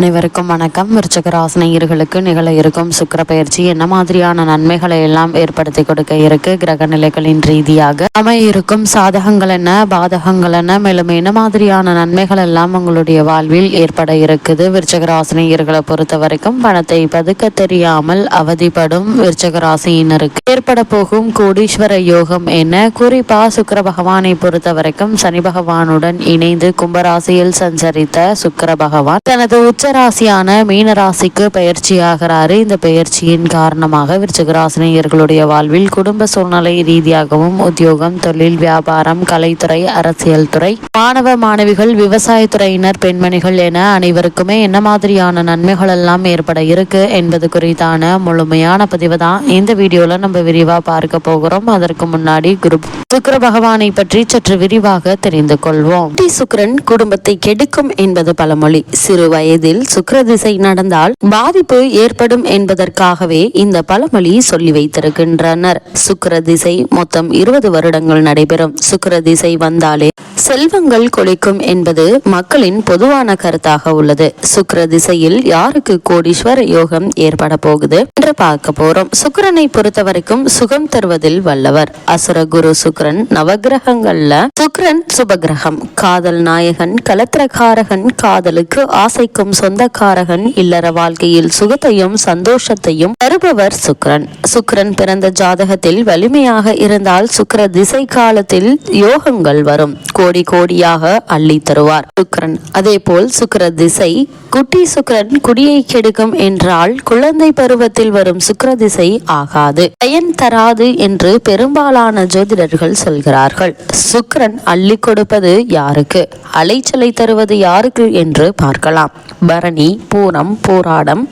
அனைவருக்கும் வணக்கம். விருச்சக ராசினியர்களுக்கு நிகழ இருக்கும் சுக்கர பயிற்சி என்ன மாதிரியான நன்மைகளை எல்லாம் ஏற்படுத்தி கொடுக்க இருக்கு? கிரக நிலைகளின் ரீதியாக அமைய இருக்கும் சாதகங்கள் என்ன? பாதகங்கள் என்ன? மேலும் என்ன மாதிரியான நன்மைகள் எல்லாம் உங்களுடைய வாழ்வில் ஏற்பட இருக்குது? விருச்சக ராசினியர்களை பொறுத்த வரைக்கும் பணத்தை பதுக்க தெரியாமல் அவதிப்படும் விருச்சக ராசியினருக்கு ஏற்பட போகும் கோடீஸ்வர யோகம் என்ன? குறிப்பா சுக்கர பகவானை பொறுத்த வரைக்கும் சனி பகவானுடன் இணைந்து கும்பராசியில் சஞ்சரித்த சுக்கர பகவான் தனது உச்ச ராசியான மீனராசிக்கு பயிற்சியாகிறாரு இந்த பயிற்சியின் காரணமாக விருச்சகராசினியர்களுடைய வாழ்வில் குடும்ப சூழ்நிலை ரீதியாகவும் உத்தியோகம் தொழில் வியாபாரம் கலைத்துறை அரசியல் துறை மாணவ மாணவிகள் விவசாயத்துறையினர் பெண்மணிகள் என அனைவருக்குமே என்ன மாதிரியான நன்மைகள் எல்லாம் ஏற்பட இருக்கு என்பது குறித்தான முழுமையான பதிவு தான் இந்த வீடியோல நம்ம விரிவா பார்க்க போகிறோம். அதற்கு முன்னாடி குரு சுக்கர பகவானை பற்றி சற்று விரிவாக தெரிந்து கொள்வோம். சுக்கரன் குடும்பத்தை கெடுக்கும் என்பது பழமொழி. சிறு வயதில் சுக்கிர திசை நடந்தால் பாதிப்பு ஏற்படும் என்பதற்காகவே இந்த பழமொழி சொல்லி வைத்திருக்கின்றனர். சுக்கர திசை மொத்தம் இருபது வருடங்கள் நடைபெறும். சுக்கர திசை வந்தாலே செல்வங்கள் கொளிக்கும் என்பது மக்களின் பொதுவான கருத்தாக உள்ளது. சுக்கிர திசையில் யாருக்கு கோடீஸ்வர யோகம் ஏற்பட போகுது என்று பார்க்க போறோம். சுக்கரனை பொறுத்த வரைக்கும் சுகம் தருவதில் வல்லவர். அசுர குரு சுக்கிரன் நவகிரகங்கள்ல சுக்கரன் சுபகிரகம். காதல் நாயகன் கலத்திரகாரகன் காதலுக்கு ஆசைக்கும் சொந்தக்காரகன் இல்லற வாழ்க்கையில் சுகத்தையும் சந்தோஷத்தையும் தருபவர் சுக்கரன். சுக்கரன் பிறந்த ஜாதகத்தில் வலிமையாக இருந்தால் சுக்கர திசை காலத்தில் யோகங்கள் வரும். கோடி கோடியாக அள்ளி தருவார். சுக்கரன். அதே போல் சுக்கர திசை குட்டி சுக்கரன் குடியை கெடுக்கும் என்றால் குழந்தை பருவத்தில் வரும் சுக்கர திசை ஆகாது. பயன் தராது என்று பெரும்பாலான ஜோதிடர்கள் சொல்கிறார்கள். சுக்கரன் அள்ளி கொடுப்பது யாருக்கு? அலைச்சலை தருவது யாருக்கு என்று பார்க்கலாம். பரணி பூரம் போராடம்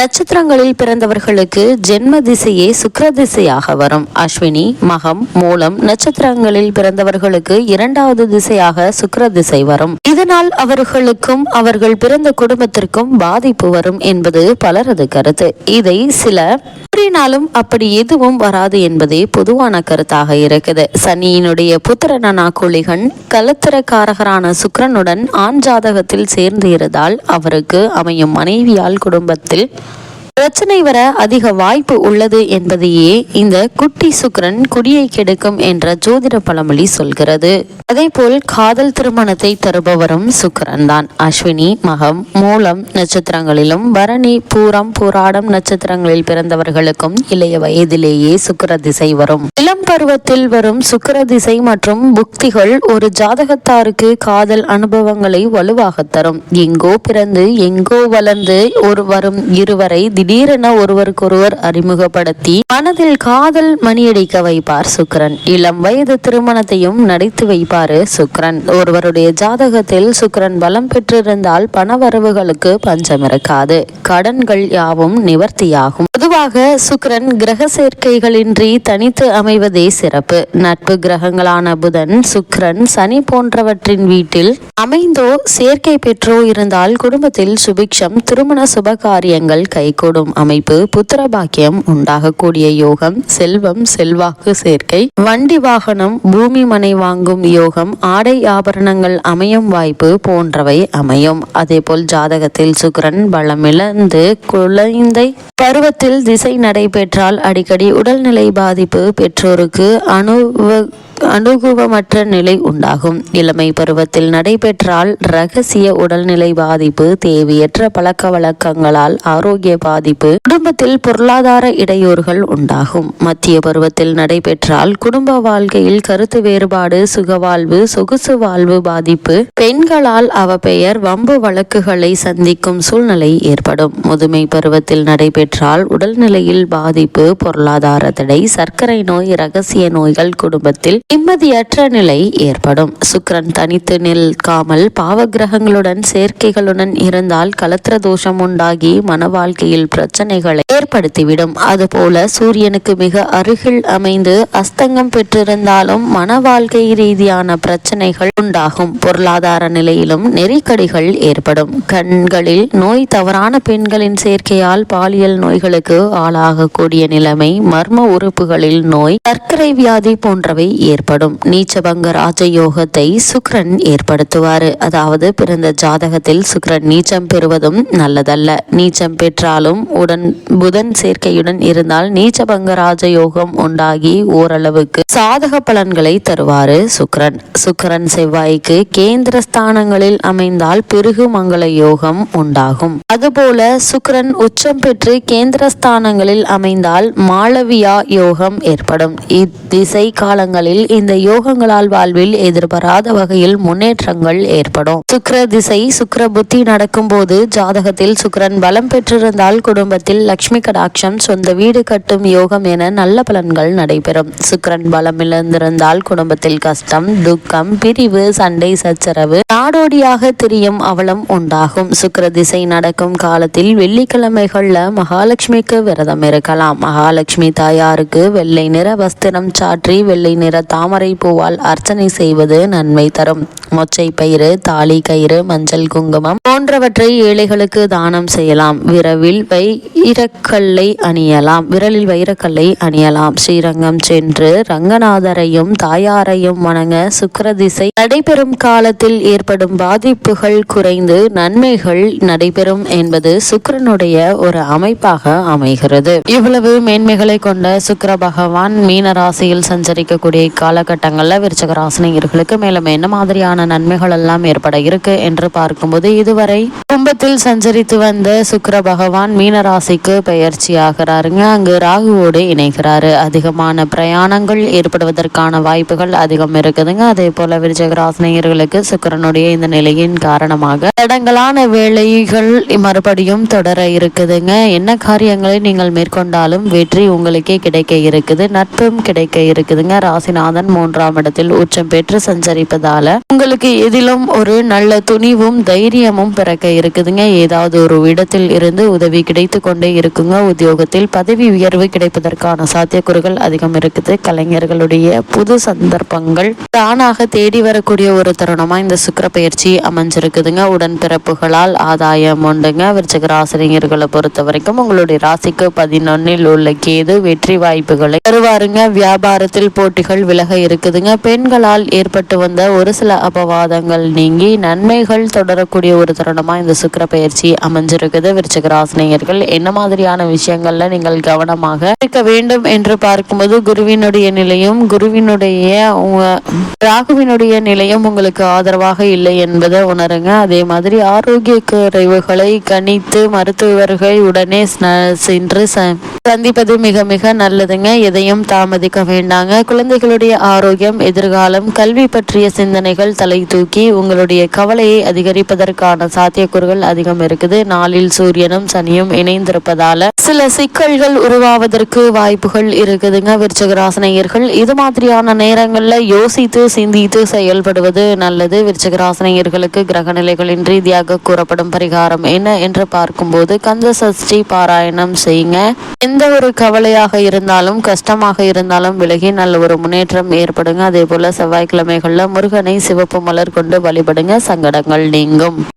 நட்சத்திரங்களில் பிறந்தவர்களுக்கு ஜென்ம திசையே சுக்கர திசையாக வரும். அஸ்வினி மகம் மூலம் நட்சத்திரங்களில் பிறந்தவர்களுக்கு இரண்டாவது திசையாக சுக்கர திசை வரும். இதனால் அவர்களுக்கும் அவர்கள் பிறந்த குடும்பத்திற்கும் பாதிப்பு வரும் என்பது பலரது கருத்து. இதை சில கூறினாலும் அப்படி எதுவும் வராது என்பதே பொதுவான கருத்தாக இருக்குது. சனியினுடைய புத்திரனா குளிகன் கலத்திரக்காரகரான சுக்கரனுடன் ஆண் ஜாதகத்தில் சேர்ந்து இருந்தால் அவருக்கு அமையும் மனைவியால் குடும்பத்தில் பிரச்சனை வர அதிக வாய்ப்பு உள்ளது என்பதையே இந்த குட்டி சுக்கரன் குடியை கெடுக்கும் என்ற ஜோதிட பழமொழி சொல்கிறது. அதே போல் காதல் திருமணத்தை தருபவரும் சுக்கரன் தான் அஸ்வினி மகம் மூலம் நட்சத்திரங்களிலும் பரணி பூரம் பூராடம் நட்சத்திரங்களில் பிறந்தவர்களுக்கும் இளைய வயதிலேயே சுக்கர திசை வரும். இளம் பருவத்தில் வரும் சுக்கர திசை மற்றும் புக்திகள் ஒரு ஜாதகத்தாருக்கு காதல் அனுபவங்களை வலுவாக தரும். எங்கோ பிறந்து எங்கோ வளர்ந்து ஒரு வரும் இருவரை திடீரென ஒருவருக்கொருவர் அறிமுகப்படுத்தி மனதில் காதல் மணியடிக்க வைப்பார் சுக்கரன். இளம் வயது திருமணத்தையும் நடித்து வைப்பாரு சுக்கரன். ஒருவருடைய ஜாதகத்தில் சுக்கரன் பலம் பெற்றிருந்தால் பணவரவுகளுக்கு பஞ்சம் இருக்காது. கடன்கள் யாவும் நிவர்த்தியாகும். பொதுவாக சுக்கரன் கிரக சேர்க்கைகளின்றி தனித்து அமைவதே சிறப்பு. நட்பு கிரகங்களான புதன் சுக்கரன் சனி போன்றவற்றின் வீட்டில் அமைந்தோ சேர்க்கை பெற்றோ இருந்தால் குடும்பத்தில் சுபிக்ஷம் திருமண சுபகாரியங்கள் கைகூடும். கூடும் அமைப்பு புத்திர பாக்கியம் உண்டாகக்கூடிய யோகம் செல்வம் செல்வாக்கு சேர்க்கை வண்டி வாகனம் பூமி மனை வாங்கும் யோகம் ஆடை ஆபரணங்கள் அமையும் வாய்ப்பு போன்றவை அமையும். அதேபோல் ஜாதகத்தில் சுக்கரன் பலமிழந்து குழந்தை பருவத்தில் திசை நடைபெற்றால் அடிக்கடி உடல்நிலை பாதிப்பு பெற்றோருக்கு அணுவ அனுகுவமற்ற நிலை உண்டாகும். இளமை பருவத்தில் நடைபெற்றால் ரகசிய உடல்நிலை பாதிப்பு தேவையற்ற பழக்க வழக்கங்களால் ஆரோக்கிய பாதிப்பு குடும்பத்தில் பொருளாதார இடையூறுகள் உண்டாகும். மத்திய பருவத்தில் நடைபெற்றால் குடும்ப வாழ்க்கையில் கருத்து வேறுபாடு சுகவாழ்வு சொகுசு வாழ்வு பாதிப்பு பெண்களால் அவ பெயர் வம்பு வழக்குகளை சந்திக்கும் சூழ்நிலை ஏற்படும். முதுமை பருவத்தில் நடைபெற்றால் உடல்நிலையில் பாதிப்பு பொருளாதார தடை சர்க்கரை நோய் ரகசிய நோய்கள் குடும்பத்தில் நிம்மதியற்ற நிலை ஏற்படும். சுக்கரன் தனித்து நிற்காமல் பாவகிரகங்களுடன் சேர்க்கைகளுடன் இருந்தால் கலத்திர தோஷம் உண்டாகி மன வாழ்க்கையில் பிரச்சனைகளை ஏற்படுத்திவிடும். அதுபோல சூரியனுக்கு மிக அருகில் அமைந்து அஸ்தங்கம் பெற்றிருந்தாலும் மன வாழ்க்கை ரீதியான பிரச்சனைகள் உண்டாகும். பொருளாதார நிலையிலும் நெருக்கடிகள் ஏற்படும். கண்களில் நோய் தவறான பெண்களின் சேர்க்கையால் பாலியல் நோய்களுக்கு ஆளாகக்கூடிய நிலைமை மர்ம உறுப்புகளில் நோய் சர்க்கரை வியாதி போன்றவை ஏற்படும். ஏற்படும். நீச்சபங்க ராஜயோகத்தை சுக்ரன் ஏற்படுத்துவார். அதாவது பிறந்த ஜாதகத்தில் சுக்கிரன் நீச்சம் பெறுவதும் நல்லதல்ல. நீச்சம் பெற்றாலும் உடன் புதன் சேர்க்கையுடன் இருந்தால் நீச்சபங்க ராஜயோகம் உண்டாகி ஓரளவுக்கு சாதக பலன்களை தருவாரு சுக்கிரன் சுக்கிரன் செவ்வாய்க்கு கேந்திர ஸ்தானங்களில் அமைந்தால் பெருகு மங்கள யோகம் உண்டாகும். அதுபோல சுக்கிரன் உச்சம் பெற்று கேந்திர ஸ்தானங்களில் அமைந்தால் மாளவியா யோகம் ஏற்படும். இத்திசை காலங்களில் இந்த யோகங்களால் வாழ்வில் எதிர்பாராத வகையில் முன்னேற்றங்கள் ஏற்படும். சுக்கர திசை சுக்கர புத்தி நடக்கும் போது ஜாதகத்தில் சுக்கரன் பலம் பெற்றிருந்தால் குடும்பத்தில் லக்ஷ்மி கடாட்சம் சொந்த வீடு கட்டும் யோகம் என நல்ல பலன்கள் நடைபெறும். சுக்கரன் பலம் இழந்திருந்தால் குடும்பத்தில் கஷ்டம் துக்கம் பிரிவு சண்டை சச்சரவு நாடோடியாக திரியும் அவலம் உண்டாகும். சுக்கர திசை நடக்கும் காலத்தில் வெள்ளிக்கிழமைகள்ல மகாலட்சுமிக்கு விரதம் இருக்கலாம். மகாலட்சுமி தாயாருக்கு வெள்ளை நிற வஸ்திரம் சாற்றி வெள்ளை நிற தாமரை பூவால் அர்ச்சனை செய்வது நன்மை தரும். மொச்சை பயிறு தாலி கயிறு மஞ்சள் குங்குமம் போன்றவற்றை ஏழைகளுக்கு தானம் செய்யலாம். விரவில் வைரக்கல்லை அணியலாம். விரலில் வைரக்கல்லை அணியலாம். ஸ்ரீரங்கம் சென்று ரங்கநாதரையும் தாயாரையும் வணங்க சுக்கிர திசை நடைபெறும் காலத்தில் ஏற்படும் பாதிப்புகள் குறைந்து நன்மைகள் நடைபெறும் என்பது சுக்கரனுடைய ஒரு அமைப்பாக அமைகிறது. இவ்வளவு மேன்மைகளை கொண்ட சுக்கர பகவான் மீன ராசியில் சஞ்சரிக்கக்கூடிய காலகட்டங்களில் விருச்சக ராசினியர்களுக்கு மேலும் என்ன மாதிரியான நன்மைகள் எல்லாம் ஏற்பட இருக்கு என்று பார்க்கும்போது இதுவரை கும்பத்தில் சஞ்சரித்து வந்த சுக்கர பகவான் மீன ராசிக்கு பயிற்சி ஆகிறாருங்க. அங்கு ராகுவோடு இணைகிறாரு. அதிகமான பிரயாணங்கள் ஏற்படுவதற்கான வாய்ப்புகள் அதிகம் இருக்குதுங்க. அதே போல விருச்சக ராசினியர்களுக்கு சுக்கிரனுடைய இந்த நிலையின் காரணமாக தடங்களான வேலைகள் மறுபடியும் தொடர இருக்குதுங்க. என்ன காரியங்களை நீங்கள் மேற்கொண்டாலும் வெற்றி உங்களுக்கே கிடைக்க இருக்குது. நட்பும் கிடைக்க இருக்குதுங்க. ராசிநாதன் மூன்றாம் இடத்தில் உச்சம் பெற்று சஞ்சரிப்பதால உங்களுக்கு எதிலும் ஒரு நல்ல துணிவும் தைரியமும் பிறக்க இருக்குதுங்க. ஏதாவது ஒரு இடத்தில் இருந்து உதவி கிடைத்து கொண்டே இருக்குங்க. உத்தியோகத்தில் பதவி உயர்வு கிடைப்பதற்கான சாத்தியக்கூறுகள் அதிகம் இருக்குது. கலைஞர்களுடைய புது சந்தர்ப்பங்கள் தானாக தேடி வரக்கூடிய ஒரு தருணமா இந்த சுக்கர பயிற்சி அமைஞ்சிருக்குதுங்க. உடன்பிறப்புகளால் ஆதாயம் உண்டுங்க. விருச்சக ராசினியர்களை பொறுத்த வரைக்கும் உங்களுடைய ராசிக்கு பதினொன்னில் உள்ள கேது வெற்றி வாய்ப்புகளை தருவாருங்க. வியாபாரத்தில் போட்டிகள் விலக இருக்குதுங்க. பெண்களால் ஏற்பட்டு வந்த ஒரு சில அபவாதங்கள் நீங்கி நன்மைகள் தொடரக்கூடிய ஒரு தருணமா இந்த சுக்கர பயிற்சி அமைஞ்சிருக்குது. விருச்சக ராசினியர்கள் என்ன மாதிரியான விஷயங்கள்ல நீங்கள் கவனமாக இருக்க வேண்டும் என்று பார்க்கும்போது குருவினுடைய நிலையும் குருவினுடைய ராகுவினுடைய நிலையும் உங்களுக்கு ஆதரவாக இல்லை என்பதை உணருங்க. அதே மாதிரி ஆரோக்கிய குறைவுகளை கணித்து மருத்துவர்கள் உடனே சென்று சந்திப்பது மிக மிக நல்லதுங்க. எதையும் தாமதிக்க வேண்டாங்க. குழந்தைகளுடைய ஆரோக்கியம் எதிர்காலம் கல்வி பற்றிய சிந்தனைகள் தலை தூக்கி உங்களுடைய கவலையை அதிகரிப்பதற்கான சாத்தியக்கூறுகள் அதிகம் இருக்குது. நாளில் சூரியனும் சனியும் இணைந்திருப்பதால சில சிக்கல்கள் உருவாவதற்கு வாய்ப்புகள் இருக்குதுங்க. விருச்சகராசனையர்கள் இது மாதிரியான நேரங்கள்ல யோசித்து சிந்தித்து செயல்படுவது நல்லது. விருச்சகராசனையர்களுக்கு கிரக நிலைகளின் ரீதியாக கூறப்படும் பரிகாரம் என்ன என்று பார்க்கும்போது கந்த சஷ்டி பாராயணம் செய்யுங்க. எந்த ஒரு கவலையாக இருந்தாலும் கஷ்டமாக இருந்தாலும் விலகி நல்ல ஒரு முன்னேற்றம் ஏற்படுங்க. அதே போல செவ்வாய்க்கிழமைகளில் முருகனை சிவப்பு மலர் கொண்டு வழிபடுங்க. சங்கடங்கள் நீங்கும்.